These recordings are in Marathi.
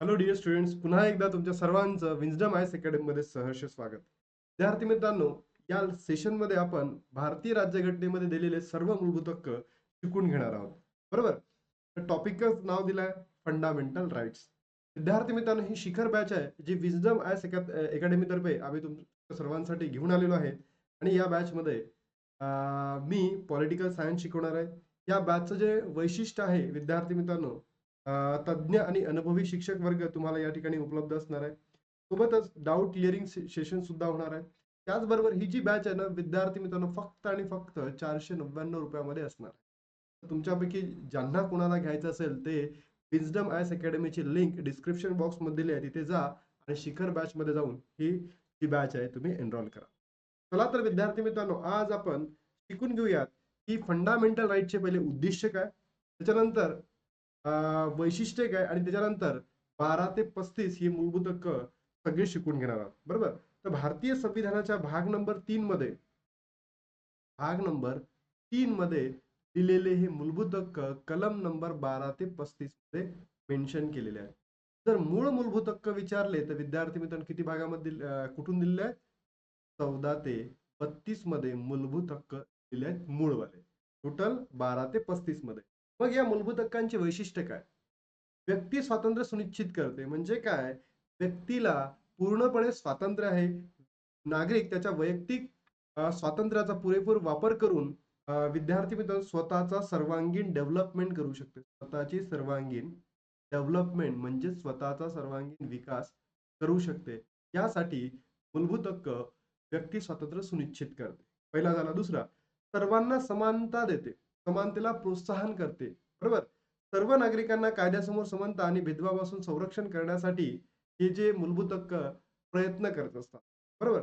हॅलो डिअर स्टुडंट्स पुन्हा एकदा तुमच्या सर्वांचं विजडम आयस अकॅडमीमध्ये सहर्ष स्वागत. विद्यार्थी मित्रांनो या सेशनमध्ये आपण भारतीय राज्यघटनेमध्ये दिलेले सर्व मूलभूत हक्क शिकून घेणार आहोत. बरोबर? टॉपिकच नाव दिलंय फंडामेंटल राईट्स विद्यार्थी मित्रांनो ही शिखर बॅच आहे जी विजडम आयस अकॅडमीतर्फे आम्ही तुमच्या सर्वांसाठी घेऊन आलेलो आहे. आणि या बॅचमध्ये मी पॉलिटिकल सायन्स शिकवणार आहे. या बॅचचं जे वैशिष्ट्य आहे विद्यार्थी मित्रांनो तज्ज्ञ आणि अनुभवी शिक्षक वर्ग तुम्हाला या ठिकाणी उपलब्ध असणार आहे. सोबतच डाऊट क्लिअरिंग सेशन सुद्धा होणार आहे. त्याचबरोबर ही जी बॅच आहे ना विद्यार्थी मित्रांनो फक्त आणि फक्त चारशे नव्याण्णव रुपयामध्ये असणार आहे. तुमच्यापैकी ज्यांना कोणाला घ्यायचं असेल ते विजडम आयस अकॅडमीची लिंक डिस्क्रिप्शन बॉक्समध्ये दिली आहे. तिथे जा आणि शिखर बॅचमध्ये जाऊन ही जी बॅच आहे तुम्ही एनरोल करा. चला तर विद्यार्थी मित्रांनो आज आपण शिकून घेऊयात की फंडामेंटल राईटचे पहिले उद्दिष्ट काय? त्याच्यानंतर वैशिष्ट्य काय? आणि त्याच्यानंतर बारा ते पस्तीस ही मूलभूत हक्क सगळे शिकून घेणार आहोत. बरोबर? तर भारतीय संविधानाच्या भाग नंबर तीन मध्ये भाग नंबर तीन मध्ये दिलेले हे मूलभूत हक्क कलम नंबर बारा ते पस्तीसमध्ये मेन्शन केलेले आहे जर मूळ मूलभूत हक्क विचारले तर विद्यार्थी मित्रांनो किती भागामध्ये कुठून दिलेले आहेत? चौदा ते बत्तीसमध्ये मूलभूत हक्क दिले आहेत मूळवाले. टोटल बारा ते पस्तीसमध्ये. मग या मूलभूत हक्कांचे वैशिष्ट्य काय? व्यक्ती स्वातंत्र्य सुनिश्चित करते. म्हणजे काय? व्यक्तीला पूर्णपणे स्वातंत्र्य आहे. नागरिक त्याच्या वैयक्तिक स्वातंत्र्याचा पुरेपूर वापर करून विद्यार्थी मित्र स्वतःचा सर्वांगीण डेव्हलपमेंट करू शकते. स्वतःची सर्वांगीण डेव्हलपमेंट म्हणजे स्वतःचा सर्वांगीण विकास करू शकते. यासाठी मूलभूत हक्क व्यक्ती स्वातंत्र्य सुनिश्चित करते. पहिला झाला दुसरा. सर्वांना समानता देते. समानतेला प्रोत्साहन करते. बरोबर? सर्व नागरिकांना कायद्यासमोर समानता आणि भेदभावापासून संरक्षण करण्यासाठी हे जे मूलभूत हक्क प्रयत्न करत असतात. बरोबर?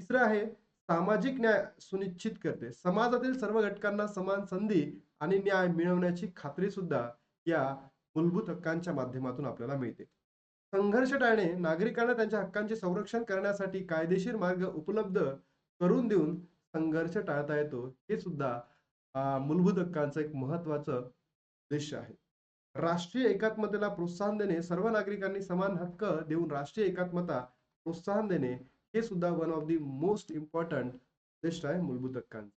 तिसरं आहे सामाजिक न्याय सुनिश्चित करते. समाजातील सर्व घटकांना समान संधी आणि न्याय मिळवण्याची खात्री सुद्धा या मूलभूत हक्कांच्या माध्यमातून आपल्याला मिळते. संघर्ष टाळणे नागरिकांना त्यांच्या हक्कांचे संरक्षण करण्यासाठी कायदेशीर मार्ग उपलब्ध करून देऊन संघर्ष टाळता येतो हे सुद्धा मूलभूत हक्कांचं एक महत्वाचं उद्देश आहे. राष्ट्रीय एकात्मतेला प्रोत्साहन देणे सर्व नागरिकांनी समान हक्क देऊन राष्ट्रीय एकात्मता प्रोत्साहन देणे हे सुद्धा one of the most important उद्दिष्ट आहे मूलभूत हक्कांचे.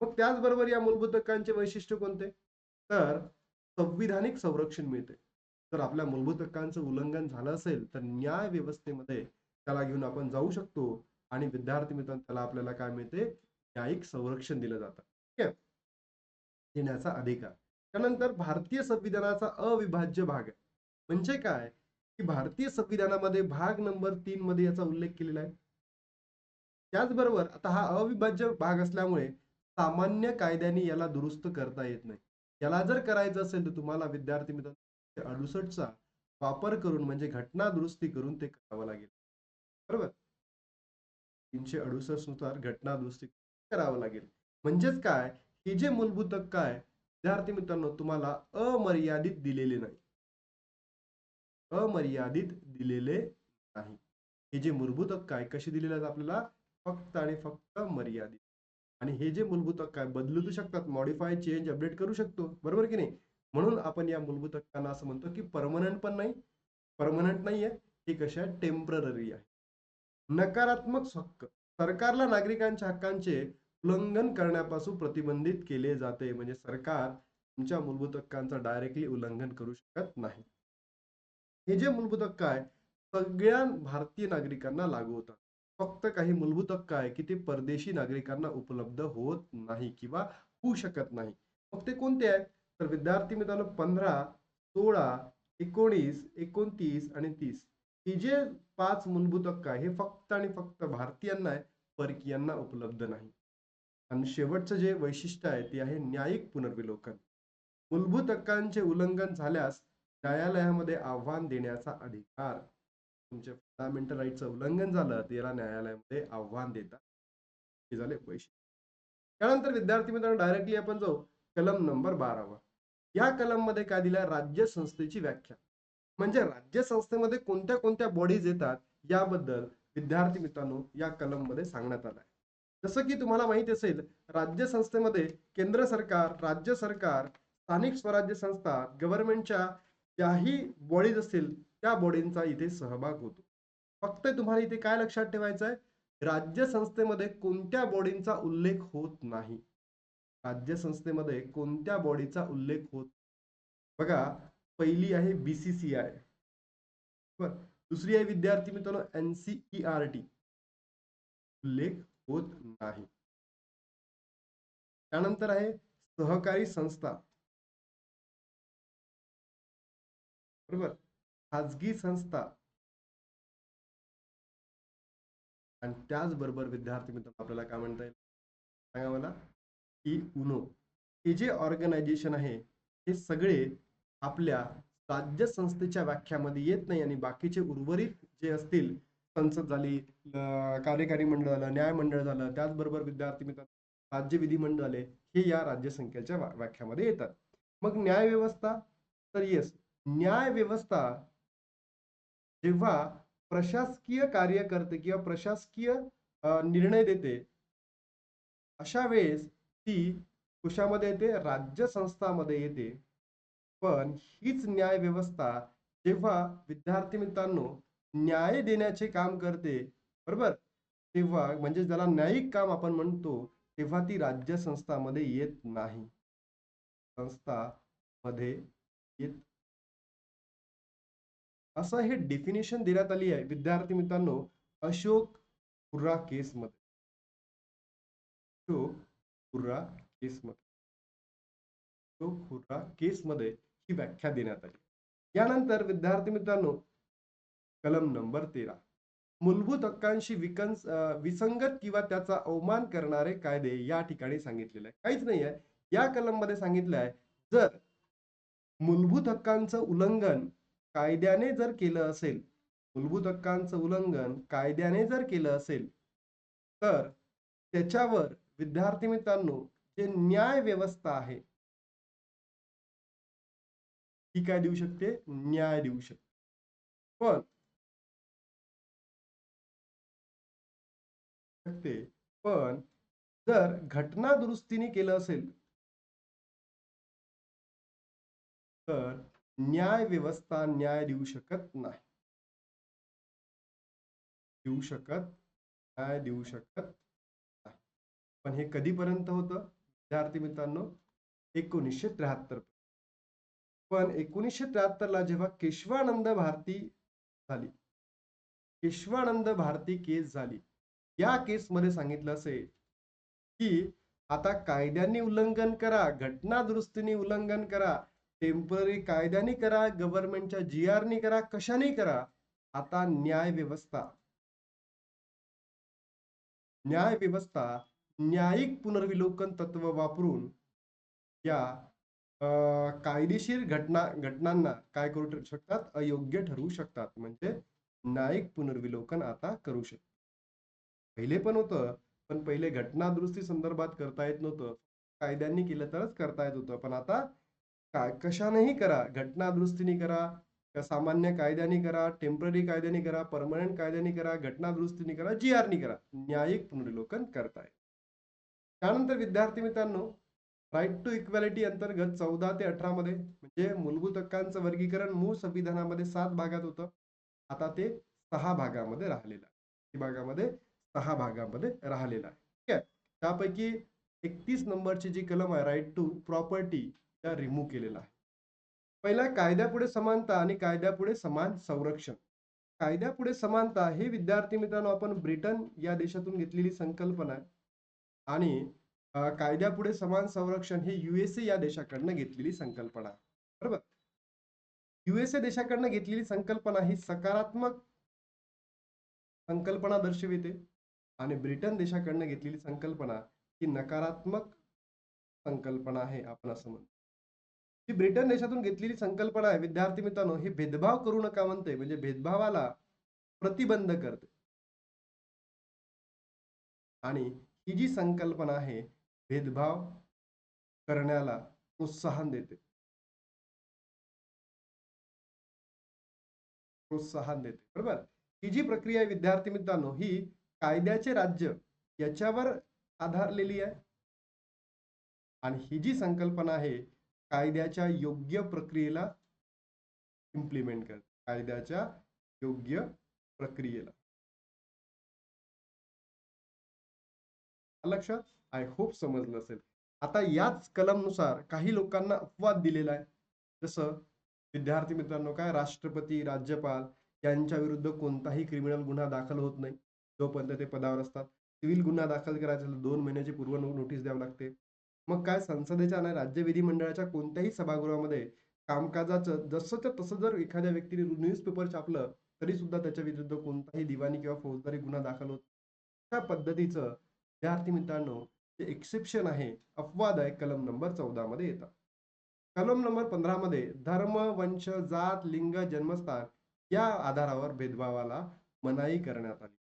मग त्याचबरोबर या मूलभूत हक्कांचे वैशिष्ट्य कोणते? तर संविधानिक संरक्षण मिळते. जर आपल्या मूलभूत हक्कांचं उल्लंघन झालं असेल तर न्याय व्यवस्थेमध्ये त्याला घेऊन आपण जाऊ शकतो आणि विद्यार्थी मित्रांनो त्याला आपल्याला काय मिळते? न्यायिक संरक्षण दिलं जातं. ठीक आहे? देण्याचा अधिकार. त्यानंतर भारतीय संविधानाचा अविभाज्य भाग आहे. म्हणजे काय? की भारतीय संविधानामध्ये भाग नंबर तीन मध्ये याचा उल्लेख केलेला आहे. त्याचबरोबर आता हा अविभाज्य भाग असल्यामुळे सामान्य कायद्याने याला दुरुस्त करता येत नाही. याला जर करायचं असेल तर तुम्हाला विद्यार्थी मित्रांनो अडुसष्टचा वापर करून म्हणजे घटना दुरुस्ती करून ते करावं लागेल. बरोबर? तीनशे अडुसष्टनुसार घटना दुरुस्ती करावं लागेल. म्हणजेच काय? हे जे मूलभूत हक्क आहे विद्यार्थी मित्रांनो तुम्हाला अमर्यादित दिलेले नाही. अमर्यादित दिलेले नाही. हे जे मूलभूत हक्क आहे कसे दिलेले आहेत आपल्याला? फक्त आणि फक्त मर्यादित. आणि हे जे मूलभूत हक्क आहे बदलू शकतात मॉडिफाय चेंज अपडेट करू शकतो. बरोबर की नाही? म्हणून आपण या मूलभूत हक्कांना असं म्हणतो की परमनंट पण नाही परमनंट नाही आहे हे कशा? टेंपररी आहे. नकारात्मक हक्क. सरकारला नागरिकांच्या हक्कांचे उल्लंघन करण्यापासून प्रतिबंधित केले जाते. म्हणजे सरकार तुमच्या मूलभूत हक्कांचा डायरेक्टली उल्लंघन करू शकत नाही. हे जे मूलभूत हक्क आहे सगळ्या भारतीय नागरिकांना लागू होतात. फक्त काही मूलभूत हक्क आहे की ते परदेशी नागरिकांना उपलब्ध होत नाही किंवा होऊ शकत नाही. मग ते कोणते आहेत? तर विद्यार्थी मित्रांनो पंधरा सोळा एकोणीस एकोणतीस आणि तीस. हे जे पाच मूलभूत हक्क आहे हे फक्त आणि फक्त भारतीयांना आहे परकीयांना उपलब्ध नाही. आणि शेवटचं जे वैशिष्ट्य आहे ते आहे न्यायिक पुनर्विलोकन. मूलभूत हक्कांचे उल्लंघन झाल्यास न्यायालयामध्ये आव्हान देण्याचा अधिकार. तुमच्या फंडामेंटल राईटचं उल्लंघन झालं तर याला न्यायालयामध्ये आव्हान देतात. हे झाले वैशिष्ट्य. त्यानंतर विद्यार्थी मित्रांनो डायरेक्टली आपण जाऊ कलम नंबर बारावा. या कलममध्ये काय दिलं? राज्य संस्थेची व्याख्या. म्हणजे राज्य संस्थेमध्ये कोणत्या कोणत्या बॉडीज येतात? याबद्दल विद्यार्थी मित्रांनो या कलममध्ये सांगण्यात आलं आहे जसं की तुम्हाला माहिती असेल राज्य संस्थेमध्ये केंद्र सरकार राज्य सरकार स्थानिक स्वराज्य संस्था गव्हर्नमेंटच्या ज्याही बॉडीज असतील त्या बॉडींचा इथे सहभाग होतो. फक्त तुम्हाला इथे काय लक्षात ठेवायचं आहे राज्य संस्थेमध्ये कोणत्या बॉडींचा उल्लेख होत नाही? राज्य संस्थेमध्ये कोणत्या बॉडीचा उल्लेख होत बघा पहिली आहे बीसीसीआय आय दुसरी आहे विद्यार्थी मित्रांनो एनसीईआरटी उल्लेख होत नाही. त्यानंतर आहे सहकारी संस्था. बरोबर? खाजगी संस्था. आणि त्याचबरोबर विद्यार्थी मित्रांनो आपल्याला काय म्हणता येईल? सांगा मला. की उनो. हे जे ऑर्गनायझेशन आहे हे सगळे आपल्या राज्य संस्थेच्या व्याख्यामध्ये येत नाही आणि बाकीचे उर्वरित जे असतील संसद झाली कार्यकारी मंडळ झालं न्याय मंडळ झालं त्याचबरोबर विद्यार्थी मित्र राज्य विधिमंडळ झाले हे या राज्यसंख्येच्या व्याख्यामध्ये येतात. मग न्याय व्यवस्था तर येस न्याय व्यवस्था जेव्हा प्रशासकीय कार्य करते किंवा प्रशासकीय निर्णय देते अशा वेळेस ती कुशामध्ये येते राज्य संस्थामध्ये येते. पण हीच न्याय व्यवस्था जेव्हा विद्यार्थी मित्रांनो न्याय देण्याचे काम करते. बरोबर? तेव्हा म्हणजे ज्याला न्यायिक काम आपण म्हणतो तेव्हा ती राज्य संस्थामध्ये येत नाही. संस्था मध्ये येत असं हे डेफिनेशन देण्यात आली आहे. विद्यार्थी मित्रांनो अशोक हुर्रा केस मध्ये अशोक हुर्रा केस मध्ये अशोक हुर्रा केस मध्ये ही व्याख्या देण्यात आली. यानंतर विद्यार्थी मित्रांनो कलम नंबर तेरा. मूलभूत हक्कांशी विकन्स विसंगत किंवा त्याचा अवमान करणारे कायदे या ठिकाणी सांगितलेले आहे काहीच नाही आहे. या कलममध्ये सांगितलं आहे जर मूलभूत हक्कांचं उल्लंघन कायद्याने जर केलं असेल मूलभूत हक्कांचं उल्लंघन कायद्याने जर केलं असेल तर त्याच्यावर विद्यार्थी मित्रांनो जे न्याय व्यवस्था आहे ती काय देऊ शकते? न्याय देऊ शकते. पण शकते. पण जर घटना दुरुस्तीने केलं असेल तर न्याय व्यवस्था न्याय देऊ शकत नाही. देऊ शकत न्याय देऊ शकत नाही. पण हे कधीपर्यंत होतं? विद्यार्थी मित्रांनो एकोणीसशे त्र्याहत्तर पण एकोणीसशे त्र्याहत्तरला जेव्हा केशवानंद भारती झाली केशवानंद भारती केस झाली या केसमध्ये सांगितलं असेल की आता कायद्यांनी उल्लंघन करा घटना दुरुस्तीने उल्लंघन करा टेंपररी कायद्याने करा गव्हर्नमेंटच्या जी आरनी करा कशाने करा आता न्याय व्यवस्था. न्याय व्यवस्था न्यायिक पुनर्विलोकन तत्व वापरून या कायदेशीर घटना घटनांना काय करू शकतात? अयोग्य ठरवू शकतात. म्हणजे न्यायिक पुनर्विलोकन आता करू शकतात. पहिले पण होतं पण पहिले घटना दुरुस्ती संदर्भात करता येत नव्हतं. कायद्यांनी केलं तरच करता येत होतं. पण आता काय कशानेही करा. घटनादुरुस्तीने करा का सामान्य कायद्याने करा टेंपररी कायद्याने करा परमनंट कायद्याने करा घटनादुरुस्तीने करा जी आरनी करा. न्यायिक पुनर्विलोकन करताय त्यानंतर विद्यार्थी मित्रांनो राईट टू इक्वॅलिटी अंतर्गत चौदा ते अठरा मध्ये म्हणजे मूलभूत हक्कांचं वर्गीकरण मूळ संविधानामध्ये सात भागात होतं. आता ते सहा भागामध्ये राहिलेलं आहे. भागामध्ये सहा भागामध्ये राहिलेला आहे. ठीक आहे? त्यापैकी एकतीस नंबरची जी कलम आहे राईट टू प्रॉपर्टी त्या रिमूव्ह केलेला आहे. पहिला कायद्यापुढे समानता आणि कायद्यापुढे समान संरक्षण. कायद्यापुढे समानता हे विद्यार्थी मित्रांनो आपण ब्रिटन या देशातून घेतलेली संकल्पना आहे. आणि कायद्यापुढे समान संरक्षण हे युएसए या देशाकडनं घेतलेली संकल्पना आहे. बरोबर? युएसए देशाकडनं घेतलेली संकल्पना ही सकारात्मक संकल्पना दर्शविते. आणि ब्रिटन देशाकडनं घेतलेली संकल्पना ही नकारात्मक संकल्पना आहे आपण असं म्हणतो. जी ब्रिटन देशातून घेतलेली संकल्पना आहे विद्यार्थी मित्रांनो हे भेदभाव करू नका म्हणते म्हणजे भेदभावाला प्रतिबंध करते. आणि ही जी संकल्पना आहे भेदभाव करण्याला प्रोत्साहन देते. प्रोत्साहन देते बरोबर? ही जी प्रक्रिया आहे विद्यार्थी मित्रांनो ही कायद्याचे राज्य याच्यावर आधारलेली आहे. आणि ही जी संकल्पना आहे कायद्याच्या योग्य प्रक्रियेला इम्प्लिमेंट करते. कायद्याच्या योग्य प्रक्रियेला. लक्षात? आय होप समजलं असेल. आता याच कलमनुसार काही लोकांना अपवाद दिलेला आहे. जसं विद्यार्थी मित्रांनो काय राष्ट्रपती राज्यपाल यांच्या विरुद्ध कोणताही क्रिमिनल गुन्हा दाखल होत नाही. जोपर्यंत ते पदावर असतात. सिव्हिल गुन्हा दाखल करायचा दोन महिन्याची पूर्व नोटीस द्यावी लागते. मग काय संसदेच्या आणि राज्य विधिमंडळाच्या कोणत्याही सभागृहामध्ये कामकाजाचं जसंच्या तसं जर एखाद्या व्यक्तीने न्यूजपेपर छापलं तरी सुद्धा त्याच्या विरुद्ध कोणताही दिवाणी किंवा फौजदारी गुन्हा दाखल होत अशा पद्धतीचं विद्यार्थी मित्रांनो जे एक्सेप्शन आहे अपवाद आहे कलम नंबर चौदा मध्ये येतात. कलम नंबर पंधरा मध्ये धर्म वंश जात लिंग जन्मस्थान या आधारावर भेदभावाला मनाई करण्यात आली.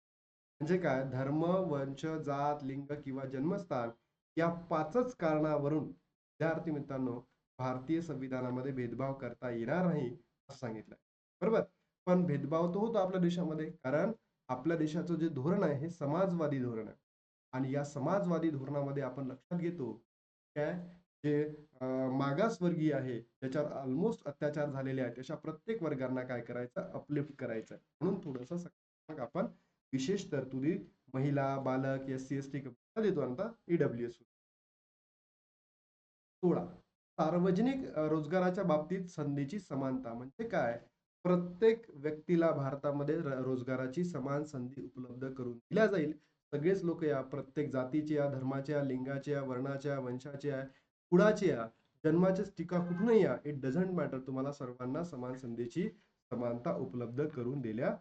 म्हणजे काय? धर्म वंश जात लिंग किंवा जन्मस्थान या पाचच कारणावरून विद्यार्थी मित्रांनो भारतीय संविधानामध्ये भेदभाव करता येणार नाही असं सांगितलंय. बरोबर? पण भेदभाव तो होतो आपल्या देशामध्ये. कारण आपल्या देशाचं जे धोरण आहे हे समाजवादी धोरण आहे. आणि या समाजवादी धोरणामध्ये आपण लक्षात घेतो काय? जे मागासवर्गीय आहे ज्याच्यावर ऑलमोस्ट अत्याचार झालेले आहेत अशा प्रत्येक वर्गांना काय करायचं? अपलिफ्ट करायचं म्हणून थोडंसं सकारात्मक आपण विशेष तरतुदी महिला बालक एस सी एस टी देतो आता ईडब्ल्यू एस सोळा. सार्वजनिक रोजगाराच्या बाबतीत संधीची समानता म्हणजे काय? प्रत्येक व्यक्तीला भारतामध्ये रोजगाराची समान संधी उपलब्ध करून दिल्या जाईल. सगळेच लोक या प्रत्येक जातीच्या धर्माच्या लिंगाच्या वर्णाच्या वंशाच्या कुळाच्या जन्माच्या टीका कुठूनही या इट डझंट मॅटर तुम्हाला सर्वांना समान संधीची समानता उपलब्ध करून दिल्या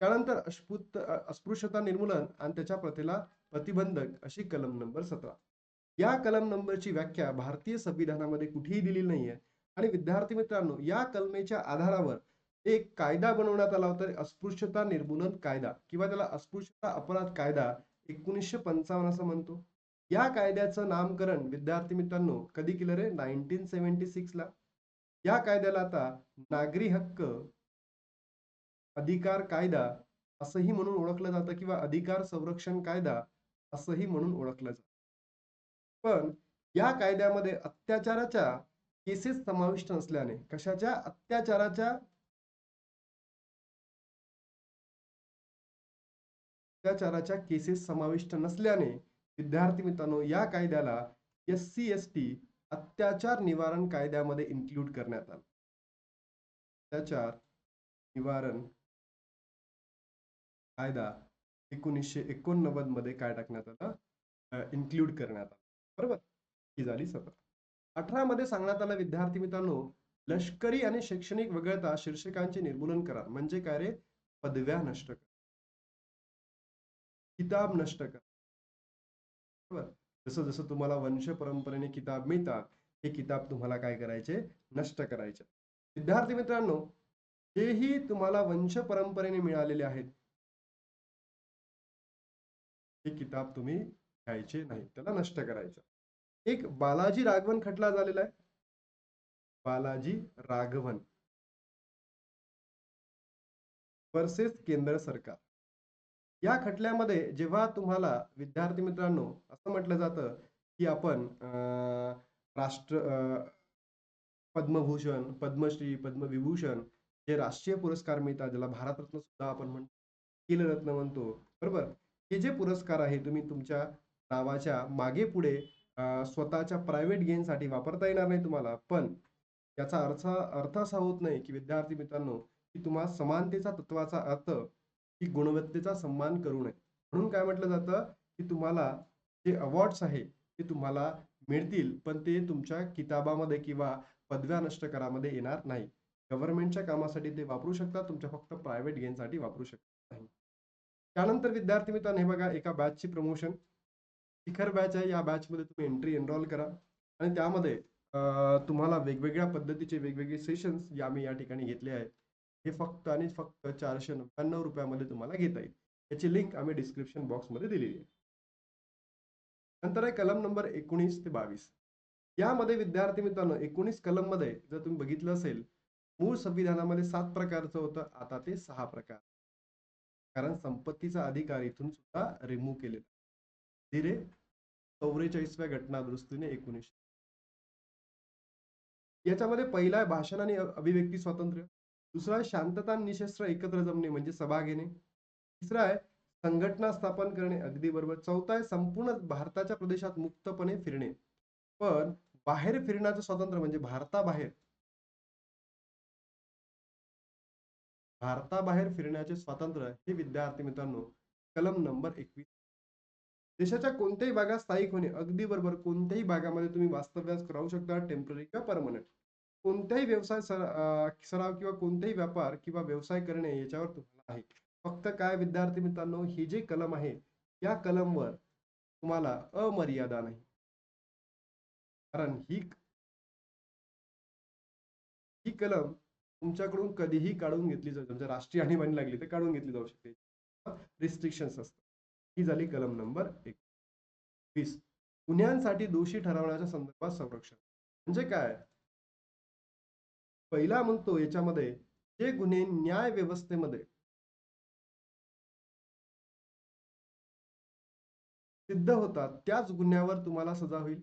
त्यानंतर अस्पृत अस्पृश्यता निर्मूलन आणि त्याच्या प्रथेला प्रतिबंधक अशी कलम नंबर सतरा. या कलम नंबरची व्याख्या भारतीय संविधानामध्ये कुठेही दिलेली नाहीये. आणि विद्यार्थी मित्रांनो या कलमेच्या आधारावर एक कायदा बनवण्यात आला होता. अस्पृश्यता निर्मूलन कायदा किंवा त्याला अस्पृश्यता अपराध कायदा एकोणीसशे पंचावन्न असं म्हणतो. या कायद्याचं नामकरण विद्यार्थी मित्रांनो कधी केलं रे? नाईन्टीन सेव्हन्टी सिक्स ला. या कायद्याला आता नागरी हक्क अधिकार कायदा असंही म्हणून ओळखलं जातं किंवा अधिकार संरक्षण कायदा असंही म्हणून ओळखलं जातं. पण या कायद्यामध्ये अत्याचाराच्या केसेस समाविष्ट नसल्याने कशाच्या? अत्याचाराच्या अत्याचाराच्या केसेस समाविष्ट नसल्याने विद्यार्थी मित्रांनो या कायद्याला एस सी एस टी अत्याचार निवारण कायद्यामध्ये इन्क्लूड करण्यात आलं. अत्याचार निवारण कायदा एकोणीसशे एकोणनव्वदमध्ये काय टाकण्यात आलं? इन्क्लूड करण्यात आलं. बरोबर? ही झाली सतरा अठरा मध्ये सांगण्यात आलं विद्यार्थी मित्रांनो लष्करी आणि शैक्षणिक वगळता शीर्षकांचे निर्मूलन करा. म्हणजे काय रे? पदव्या नष्ट करा. किताब नष्ट करा. बरोबर? जसं जसं तुम्हाला वंश परंपरेने किताब मिळतात हे किताब तुम्हाला काय करायचे? नष्ट करायचे. विद्यार्थी मित्रांनो जेही तुम्हाला वंश परंपरेने मिळालेले आहेत. हे किताब तुम्ही घ्यायचे नाही त्याला नष्ट करायचं. एक बालाजी राघवन खटला झालेला आहे. बालाजी राघवन. वर्सेस केंद्र सरकार. या खटल्यामध्ये जेव्हा तुम्हाला विद्यार्थी मित्रांनो असं म्हटलं जातं की आपण राष्ट्र पद्मभूषण पद्मश्री पद्मविभूषण जे राष्ट्रीय पुरस्कार मिळतात ज्याला भारतरत्न सुद्धा आपण म्हणतो खेलरत्न म्हणतो. बरोबर? हे जे पुरस्कार आहे तुम्ही तुमच्या नावाच्या मागे पुढे स्वतःच्या प्रायव्हेट गेनसाठी वापरता येणार नाही तुम्हाला. पण याचा अर्थ अर्थ असा होत नाही की विद्यार्थी मित्रांनो की तुम्हाला समानतेचा तत्वाचा अर्थ की गुणवत्तेचा सन्मान करू नये. म्हणून काय म्हटलं जातं की तुम्हाला जे अवॉर्ड्स आहे ते तुम्हाला मिळतील पण ते तुमच्या किताबामध्ये किंवा पदव्या नष्ट करामध्ये येणार नाही. गव्हर्नमेंटच्या कामासाठी ते वापरू शकता तुमच्या फक्त प्रायव्हेट गेनसाठी वापरू शकता. त्यानंतर विद्यार्थी मित्रांनो हे बघा एका बॅचची प्रमोशन शिखर बॅच आहे या बॅचमध्ये तुम्ही एंट्री एनरोल करा. आणि त्यामध्ये तुम्हाला वेगवेगळ्या पद्धतीचे वेगवेगळे सेशन्स या मी या ठिकाणी घेतले आहेत हे फक्त आणि फक्त चारशे नव्याण्णव रुपयामध्ये तुम्हाला घेता येईल. याची लिंक आम्ही डिस्क्रिप्शन बॉक्समध्ये दिलेली आहे. नंतर आहे कलम नंबर एकोणीस ते बावीस. यामध्ये विद्यार्थी मित्रांनो एकोणीस कलममध्ये जर तुम्ही बघितलं असेल मूळ संविधानामध्ये सात प्रकारचं होतं आता ते सहा प्रकार. कारण संपत्तीचा अधिकार इथून सुद्धा रिमूव्ह केलेला धीरे चौवेचाळीसव्या घटना दुरुस्तीने एकोणीसशे. याच्यामध्ये पहिला आहे भाषण आणि अभिव्यक्ती स्वातंत्र्य. दुसरा आहे शांतता आणि निशस्त्र एकत्र जमणे म्हणजे सभा घेणे. तिसरा आहे संघटना स्थापन करणे अगदी बरोबर. चौथा आहे संपूर्ण भारताच्या प्रदेशात मुक्तपणे फिरणे. पण बाहेर फिरण्याचं स्वातंत्र्य म्हणजे भारताबाहेर भारताबाहेर फिरण्याचे स्वातंत्र्य हे विद्यार्थी मित्रांनो कलम नंबर एकवीस. देशाच्या कोणत्याही भागात स्थायिक होणे अगदी बरोबर कोणत्याही भागामध्ये तुम्ही वास्तव्यास राहू शकता टेंपररी किंवा परमनंट कोणत्याही व्यवसाय सराव किंवा कोणतेही व्यापार किंवा व्यवसाय करणे याच्यावर तुम्हाला आहे. फक्त काय विद्यार्थी मित्रांनो ही जे कलम आहे या कलमवर तुम्हाला अमर्यादा नाही. कारण ही ही कलम तुमच्याकडून कधीही काढून घेतली जाऊ तुमच्या राष्ट्रीय आणीबाणी लागली तर काढून घेतली जाऊ शकते. रिस्ट्रिक्शन्स असतात. ही झाली कलम नंबर एक. वीस. गुन्ह्यांसाठी दोषी ठरवण्याच्या संदर्भात संरक्षण. म्हणजे काय? पहिला म्हणतो याच्यामध्ये जे गुन्हे न्याय व्यवस्थेमध्ये सिद्ध होतात त्याच गुन्ह्यावर तुम्हाला सजा होईल.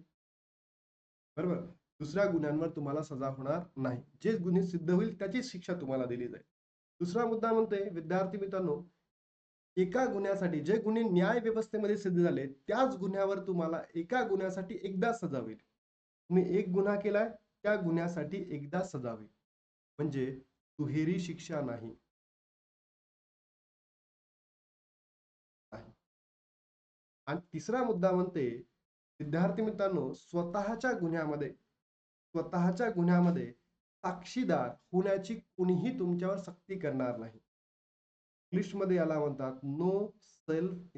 बरोबर? दुसऱ्या गुन्ह्यांवर तुम्हाला सजा होणार नाही. जे गुन्हे सिद्ध होईल त्याची शिक्षा तुम्हाला दिली जाईल. दुसरा मुद्दा म्हणतोय विद्यार्थी मित्रांनो एका गुन्ह्यासाठी जे गुन्हे न्याय व्यवस्थेमध्ये सिद्ध झाले त्याच गुन्ह्यावर तुम्हाला एका गुन्ह्यासाठी एकदा सजा होईल. तुम्ही एक गुन्हा केलाय त्या गुन्ह्यासाठी एकदा सजा होईल. म्हणजे दुहेरी शिक्षा नाही. आणि तिसरा मुद्दा म्हणते विद्यार्थी मित्रांनो स्वतःच्या गुन्ह्यामध्ये स्वतःच्या गुन्ह्यामध्ये साक्षीदार होण्याची कुणीही तुमच्यावर सक्ती करणार नाही. इंग्लिशमध्ये याला म्हणतात नो सेल्फ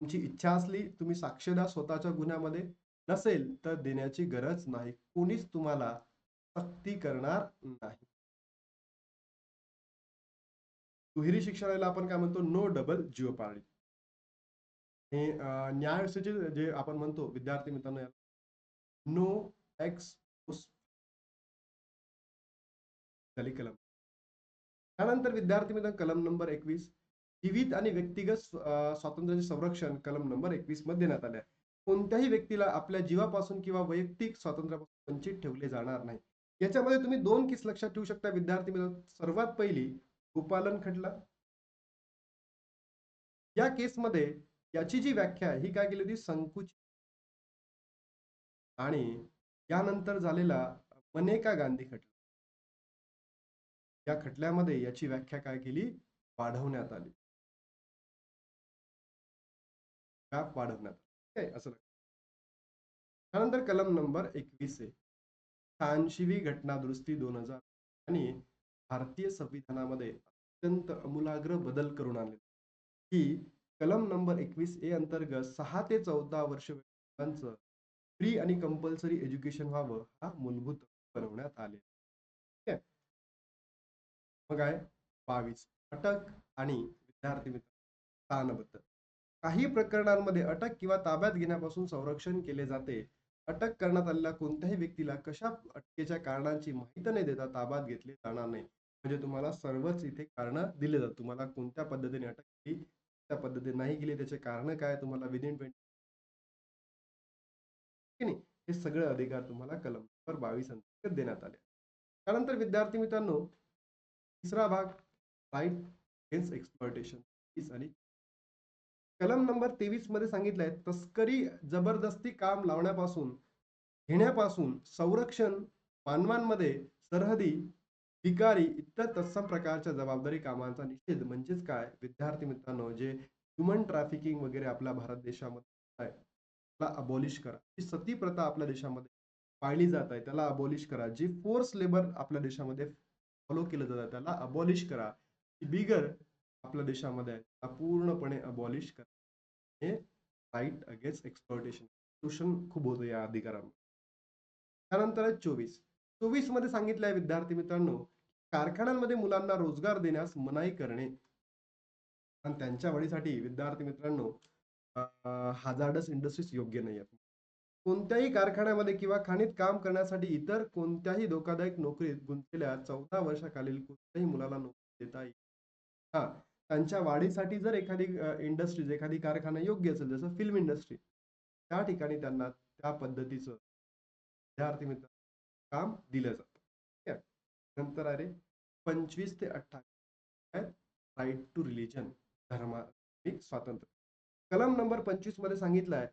तुमची इच्छा असली तुम्ही साक्षीदार स्वतःच्या गुन्ह्यामध्ये नसेल तर देण्याची गरज नाही. कोणीच तुम्हाला सक्ती करणार नाही. दुहेरी शिक्षणाला आपण काय म्हणतो? नो डबल जिओ पार्टी हे न्यायव्यवस्थेचे जे आपण म्हणतो विद्यार्थी मित्रांनो नो एक्स कलम. त्यानंतर विद्यार्थी मित्र कलम नंबर एकवीस जीवित आणि व्यक्तिगत स्वातंत्र्याचे संरक्षण कलम नंबर एकवीसमध्ये देण्यात आले आहे. कोणत्याही व्यक्तीला आपल्या जीवापासून किंवा वैयक्तिक स्वातंत्र्यापासून वंचित ठेवले जाणार नाही. याच्यामध्ये तुम्ही दोन केस लक्षात ठेवू शकता विद्यार्थी मित्र सर्वात पहिली गोपालन खटला. या केसमध्ये याची जी व्याख्या ही काय केली होती? संकुचित आणि यानंतर झालेला मनेका गांधी खटला. या खटल्यामध्ये याची व्याख्या काय केली? वाढवण्यात आली. व्याप वाढवण्यात आली? असं त्यानंतर कलम नंबर एकवीस आहे शहाऐंशीवी घटना दुरुस्ती दोन हजार आणि भारतीय संविधानामध्ये अत्यंत अमूलाग्र बदल करून आणले ही कलम नंबर एकवीस ए अंतर्गत सहा ते चौदा वर्ष फ्री आणि कंपल्सरी एज्युकेशन व्हावं हा मूलभूत बनवण्यात आले ठीक आहे? मग आहे बावीस. अटक आणि विद्यार्थी मित्र स्थानबद्दल काही प्रकरणांमध्ये अटक किंवा ताब्यात घेण्यापासून संरक्षण केले जाते. अटक करण्यात आलेल्या कोणत्याही व्यक्तीला कशा अटकेच्या कारणांची माहिती नाही देता ताब्यात घेतले जाणार नाही. म्हणजे तुम्हाला सर्वच इथे कारण दिले जातात. तुम्हाला कोणत्या पद्धतीने अटक केली त्या पद्धतीने नाही गेली त्याचे कारण काय तुम्हाला विदिन ट्वेंटी हे सगळे अधिकार तुम्हाला कलम नंबर बावीस अंतर्गत देण्यात आले. त्यानंतर विद्यार्थी मित्रांनो तिसरा भाग राईट अगेन्स्ट एक्सप्लॉयटेशन आणि कलम नंबर तेवीसमध्ये सांगितलंय तस्करी जबरदस्ती काम लावण्यापासून घेण्यापासून संरक्षण मानवांमध्ये सरहदी भिकारी इतर तत्सम प्रकारच्या जबाबदारी कामांचा निषेध म्हणजेच काय? विद्यार्थी मित्रांनो जे ह्युमन ट्रॅफिकिंग वगैरे आपल्या भारत देशामध्ये आहे त्याला अबॉलिश करा. जी सती प्रथा आपल्या देशामध्ये पाळली जात आहे त्याला अबॉलिश करा. जी फोर्स लेबर आपल्या देशामध्ये फॉलो केलं जातं त्याला अबॉलिश करा. बिगर आपल्या देशामध्ये आहे पूर्णपणे अबॉलिश करा. हे राईट अगेन्स्ट एक्सप्लॉटेशन शोषण खूप होतं या अधिकारांमध्ये. त्यानंतर आहे चोवीस. चोवीसमध्ये सांगितलं आहे विद्यार्थी मित्रांनो कारखान्यांमध्ये मुलांना रोजगार देण्यास मनाई करणे. आणि त्यांच्या वाढीसाठी विद्यार्थी मित्रांनो हाजार्डस इंडस्ट्रीज योग्य नाही आहेत कोणत्याही कारखान्यामध्ये किंवा खाणीत काम करण्यासाठी इतर कोणत्याही धोकादायक नोकरीत गुंतलेल्या चौदा वर्षाखालील कोणत्याही मुलाला नोकरी देता येईल हा त्यांच्या वाढीसाठी जर एखादी इंडस्ट्रीज एखादी कारखाना योग्य असेल जसं फिल्म इंडस्ट्री त्या ठिकाणी त्यांना त्या पद्धतीचं विद्यार्थी मित्र काम दिलं जातं. नंतर आहे पंचवीस ते अठ्ठावीस राईट टू रिलिजन धर्मात्मिक स्वातंत्र्य. कलम नंबर पंचवीसमध्ये सांगितलं आहे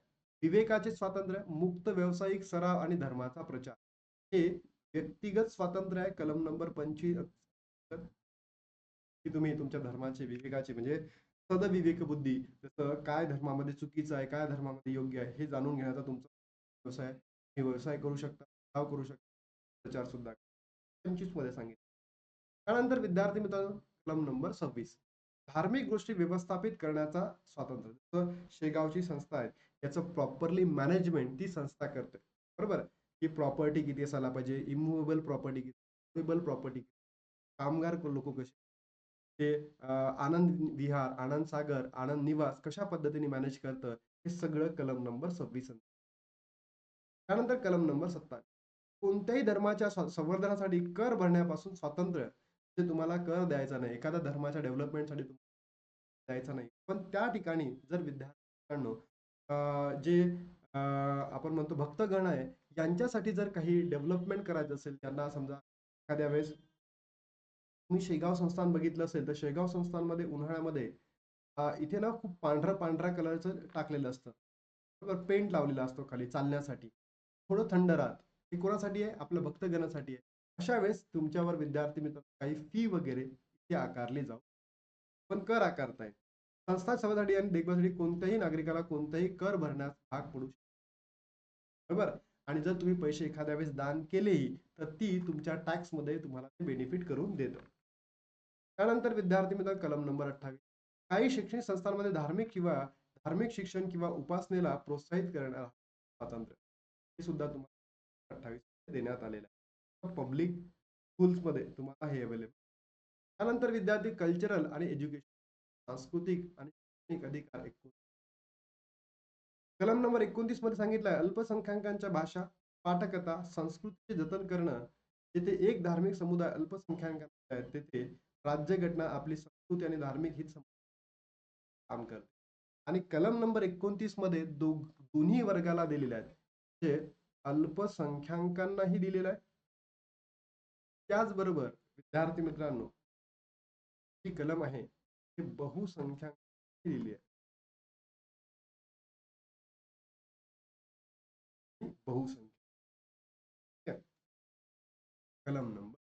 विवेकाचे स्वातंत्र्य मुक्त व्यावसायिक सराव आणि धर्माचा प्रचार. हे व्यक्तिगत स्वातंत्र्य आहे कलम नंबर पंचवीस. की तुम्ही तुमच्या धर्माचे विवेकाचे म्हणजे सदविवेक बुद्धी जसं काय धर्मामध्ये चुकीचं आहे काय धर्मामध्ये योग्य आहे हे जाणून घेण्याचा तुमचा व्यवसाय हे व्यवसाय करू शकता करू शकता. प्रचार सुद्धा पंचवीसमध्ये सांगितलं. त्यानंतर विद्यार्थी मित्रांनो कलम नंबर सव्वीस. धार्मिक गोष्टी व्यवस्थापित करण्याचा स्वातंत्र्य. जसं शेगावची संस्था आहे याचं प्रॉपरली मॅनेजमेंट ती संस्था करते. बरोबर? की प्रॉपर्टी किती असायला पाहिजे? इमुवेबल प्रॉपर्टी किती? प्रॉपर्टी कामगार लोक कसे? ते आनंद विहार आनंद सागर आनंद निवास कशा पद्धतीने मॅनेज करतं? हे सगळं कलम नंबर सव्वीस. त्यानंतर कलम नंबर सत्तावीस. कोणत्याही धर्माच्या संवर्धनासाठी कर भरण्यापासून स्वातंत्र्य म्हणजे तुम्हाला कर द्यायचा नाही. एखाद्या धर्माच्या डेव्हलपमेंटसाठी तुम्हाला द्यायचा नाही. पण त्या ठिकाणी जर विद्यार्थ्यांनो अं, जे आपण म्हणतो भक्तगण आहे यांच्यासाठी जर काही डेव्हलपमेंट करायचं असेल त्यांना समजा एखाद्या वेळेस तुम्ही शेगाव संस्थान बघितलं असेल तर शेगाव संस्थानमध्ये उन्हाळ्यामध्ये इथे ना खूप पांढरा पांढरा कलरचं टाकलेलं असतं. बरोबर पेंट लावलेला असतो खाली चालण्यासाठी. थोडं थंड राहत. हे कोणासाठी आहे? आपल्या भक्तगणासाठी आहे. अशा वेळेस तुमच्यावर विद्यार्थी मित्र काही फी वगैरे ती आकारली जाऊ. पण कर आकारताय. संस्था सेवेसाठी आणि देखभालसाठी कोणत्याही नागरिकाला कोणताही कर भरण्यास भाग पडू शकतो. बरोबर? आणि जर तुम्ही पैसे एखाद्या वेळेस दान केलेही तर ती तुमच्या टॅक्समध्ये तुम्हाला ते बेनिफिट करून देतं. त्यानंतर विद्यार्थी मित्र कलम नंबर अठ्ठावीस. काही शैक्षणिक संस्थांमध्ये धार्मिक किंवा धार्मिक शिक्षण किंवा उपासनेला प्रोत्साहित करण्याला स्वातंत्र्य. हे सुद्धा तुम्हाला अठ्ठावीस देण्यात आलेला आहे पब्लिक स्कूल्समध्ये तुम्हाला हे अवेलेबल त्यानंतर विद्यार्थी कल्चरल आणि एज्युकेशन सांस्कृतिक आणि शैक्षणिक अधिकार एकूण कलम नंबर एकोणतीसमध्ये सांगितलं आहे अल्पसंख्याकांच्या भाषा पाठकता संस्कृतीचे जतन करणं जेथे एक धार्मिक समुदाय अल्पसंख्याकांचा आहे तेथे राज्यघटना आपली संस्कृती आणि धार्मिक हित काम करते. आणि कलम नंबर एकोणतीसमध्ये दो दोन्ही वर्गाला दिलेले आहेत. जे अल्पसंख्याकांनाही दिलेला आहे. त्याचबरोबर विद्यार्थी मित्रांनो ही कलम आहे हे बहुसंख्याक दिली आहे. बहुसंख्या कलम नंबर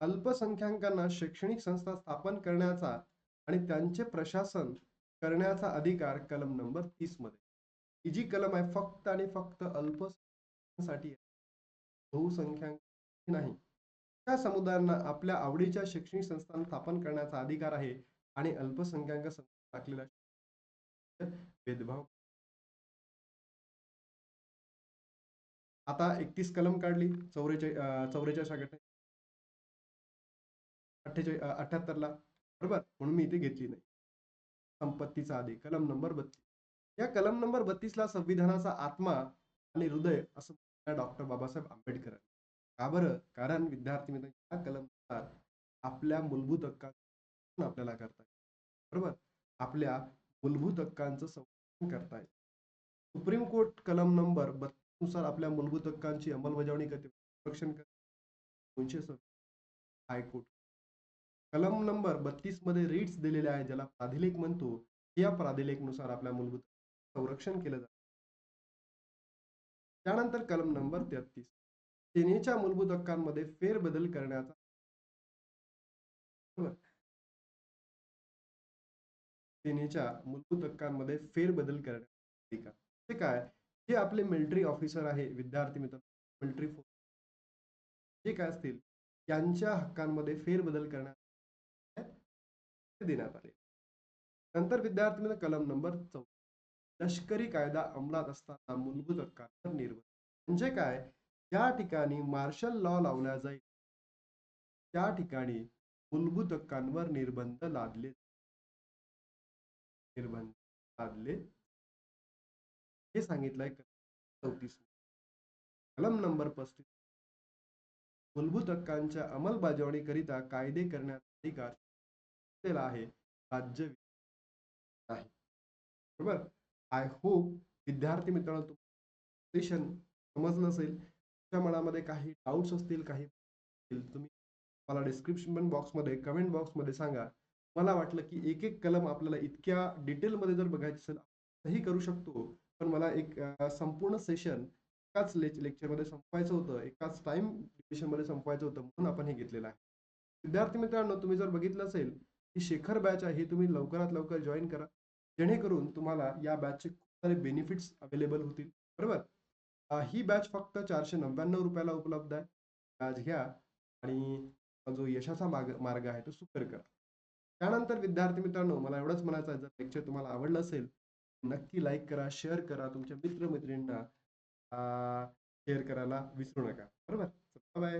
अल्पसंख्याकांना शैक्षणिक संस्था स्थापन करण्याचा आणि त्यांचे प्रशासन करण्याचा अधिकार कलम नंबर तीसमध्ये ही जी कलम आहे फक्त आणि फक्त अल्पसंख्याकांसाठी आहे. बहुसंख्याक नाही. त्या समुदायांना आपल्या आवडीच्या शैक्षणिक संस्था स्थापन करण्याचा अधिकार आहे आणि अल्पसंख्याक टाकलेला भेदभाव आता एकतीस कलम काढली. चौवेचाळीस चौवेचाळीस घटना अठ्ठेचाळीस अठ्याहत्तरला बरोबर? म्हणून मी इथे घेतली नाही. संपत्तीचा आधी. कलम नंबर बत्तीस. या कलम नंबर बत्तीसला संविधानाचा आत्मा आणि हृदय असं डॉक्टर बाबासाहेब आंबेडकर का बरं? कारण विद्यार्थी मित्र या कलमात आपल्या मूलभूत हक्कांचं आपल्याला करता येईल. बरोबर? आपल्या मूलभूत हक्कांचं संरक्षण करता येईल. सुप्रीम कोर्ट कलम नंबरनुसार आपल्या मूलभूत हक्कांची अंमलबजावणी करते. संरक्षण करते. दोनशे सव्वीस. हायकोर्ट. कलम नंबर बत्तीसमध्ये रिट्स दिलेले आहे ज्याला प्राधिलेख म्हणतो. या प्राधिलेखनुसार आपल्या मूलभूत संरक्षण केलं जातं. त्यानंतर कलम नंबर तेहतीस. सेनेच्या मूलभूत हक्कांमध्ये फेरबदल करण्याचा सेनेच्या मूलभूत हक्कांमध्ये फेरबदल करण्याचा ते काय? जे आपले मिलिटरी ऑफिसर आहे विद्यार्थी मित्र मिलिटरी फोर्स जे काय असतील यांच्या हक्कांमध्ये फेरबदल करण्यात देण्यात आले. नंतर विद्यार्थी मित्र कलम नंबर चौ लष्करी कायदा अंमलात असताना मूलभूत हक्कांवर निर्बंध म्हणजे काय? ज्या ठिकाणी मार्शल लॉ लावला जाईल त्या ठिकाणी मूलभूत हक्कांवर निर्बंध लादले निर्बंध लादले. हे सांगितलंय चौतीस. कलम नंबर पस्तीस. मूलभूत हक्कांच्या अंमलबजावणीकरिता कायदे करण्याचा अधिकार आहे. राज्य नाही बरोबर? आय होप विद्यार्थी मित्रांनो सेशन समजलं असेल. तुमच्या मनामध्ये काही डाऊट्स असतील काही असतील, तुम्ही मला डिस्क्रिप्शन बॉक्समध्ये कमेंट बॉक्समध्ये सांगा. मला वाटलं की एक एक कलम आपल्याला इतक्या डिटेलमध्ये जर बघायचं असेल तही करू शकतो. पण मला एक संपूर्ण सेशन एकाच लेच लेक्चरमध्ये संपवायचं होतं एकाच टाइममध्ये संपवायचं होतं म्हणून आपण हे घेतलेलं आहे. विद्यार्थी मित्रांनो तुम्ही जर बघितलं असेल की शेखर बॅच आहे हे तुम्ही लवकरात लवकर जॉईन करा. जेणेकरून तुम्हाला या बॅचचे खूप सारे बेनिफिट्स अवेलेबल होतील. बरोबर? ही बॅच फक्त चारशे नव्याण्णव रुपयाला उपलब्ध आहे. बॅच घ्या आणि जो यशाचा मार्ग मार्ग आहे तो सुकर करा. त्यानंतर विद्यार्थी मित्रांनो मला एवढंच म्हणायचं आहे. जर लेक्चर तुम्हाला आवडलं असेल नक्की लाईक करा शेअर करा. तुमच्या मित्रमैत्रिणींना शेअर करायला विसरू नका. बरोबर? बाय